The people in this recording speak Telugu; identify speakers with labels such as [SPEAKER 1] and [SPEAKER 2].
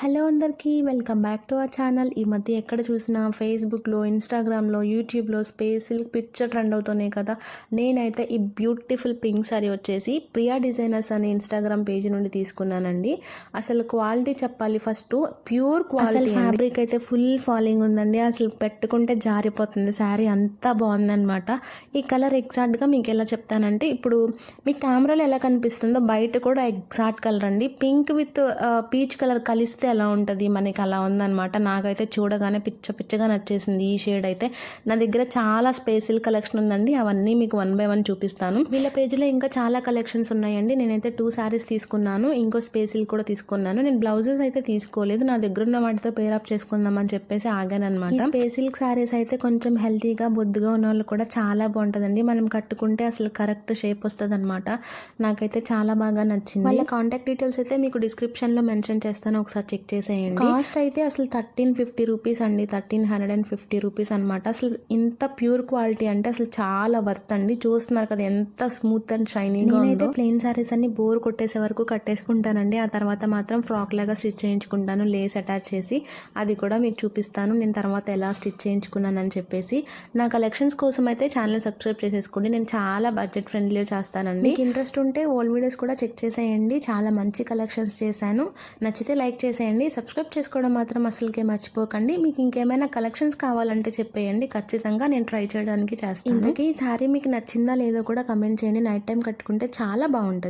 [SPEAKER 1] హలో అందరికీ welcome back to our channel. ఈ మధ్య ఎక్కడ చూసినా ఫేస్బుక్లో ఇన్స్టాగ్రామ్లో యూట్యూబ్లో స్పేస్ సిల్క్ పిక్చర్ ట్రెండ్ అవుతున్నాయి కదా. నేనైతే ఈ బ్యూటిఫుల్ పింక్ సారీ వచ్చేసి ప్రియా డిజైనర్స్ అనే ఇన్స్టాగ్రామ్ పేజ్ నుండి తీసుకున్నానండి. అసలు క్వాలిటీ చెప్పాలి ఫస్ట్. ప్యూర్ క్వాలిటీ ఫ్యాబ్రిక్ అయితే ఫుల్ ఫాలింగ్ ఉందండి. అసలు పెట్టుకుంటే జారిపోతుంది. శారీ అంతా బాగుందన్నమాట. ఈ కలర్ ఎగ్జాక్ట్గా మీకు ఎలా చెప్తానంటే ఇప్పుడు మీ కెమెరాలో ఎలా కనిపిస్తుందో బయట కూడా ఎగ్జాక్ట్ కలర్ అండి. పింక్ విత్ పీచ్ కలర్ కలిస్తే ఎలా ఉంటుంది? మనకి అలా ఉందన్నమాట. నాకైతే చూడగానే పిచ్చ పిచ్చగా నచ్చేసింది ఈ షేడ్ అయితే. నా దగ్గర చాలా స్పేసిల్ కలెక్షన్ ఉందండి. అవన్నీ మీకు వన్ బై వన్ చూపిస్తాను. వీళ్ళ పేజీలో ఇంకా చాలా కలెక్షన్స్ ఉన్నాయండి. నేనైతే టూ శారీస్ తీసుకున్నాను. ఇంకో స్పేసిల్ కూడా తీసుకున్నాను. నేను బ్లౌజెస్ అయితే తీసుకోలేదు. నా దగ్గర ఉన్న వాటితో పేరప్ అప్ చేసుకుందామని చెప్పేసి ఆగాను అనమాట శారీస్ అయితే కొంచెం హెల్తీగా బొద్దుగా ఉన్న వాళ్ళు కూడా చాలా బాగుంటుందండి. మనం కట్టుకుంటే అసలు కరెక్ట్ షేప్ వస్తుంది అనమాట నాకైతే చాలా బాగా నచ్చింది. వాళ్ళ కాంటాక్ట్ డీటెయిల్స్ అయితే మీకు డిస్క్రిప్షన్లో మెన్షన్ చేస్తాను. ఒకసారి చెక్ చేసేయండి కాస్ట్ అయితే అసలు థర్టీన్ ఫిఫ్టీ రూపీస్ అండి. Thirteen hundred and fifty rupees అనమాట అసలు ఇంత ప్యూర్ క్వాలిటీ అంటే అసలు చాలా వర్త్ అండి. చూస్తున్నారు కదా ఎంత స్మూత్ అండ్ షైనింగ్ అయితే ప్లెయిన్ సారీస్ అన్ని బోర్ కొట్టేసే వరకు కట్టేసుకుంటానండి. ఆ తర్వాత మాత్రం ఫ్రాక్ లాగా స్టిచ్ చేయించుకుంటాను లేస్ అటాచ్ చేసి. అది కూడా మీకు చూపిస్తాను. నేను తర్వాత ఎలా స్టిచ్ చేయించుకున్నానని చెప్పేసి. నా కలెక్షన్స్ కోసం అయితే ఛానల్ సబ్స్క్రైబ్ చేసేసుకోండి. నేను చాలా బడ్జెట్ ఫ్రెండ్లీ చేస్తానండి. మీకు ఇంట్రెస్ట్ ఉంటే ఓల్డ్ వీడియోస్ కూడా చెక్ చేసేయండి. చాలా మంచి కలెక్షన్స్ చేశాను. నచ్చితే లైక్ చేసేయండి. సబ్స్క్రైబ్ చేసుకోవడం మాత్రం అసలుకే మర్చిపోకండి. మీకు ఇంకేమైనా కలెక్షన్స్ కావాలంటే చెప్పేయండి. ఖచ్చితంగా నేను ట్రై చేయడానికి చేస్తాను. ఇంతకీ ఈ సారీ మీకు నచ్చిందా లేదో కూడా కమెంట్ చేయండి. నైట్ టైం కట్టుకుంటే చాలా బాగుంటుంది.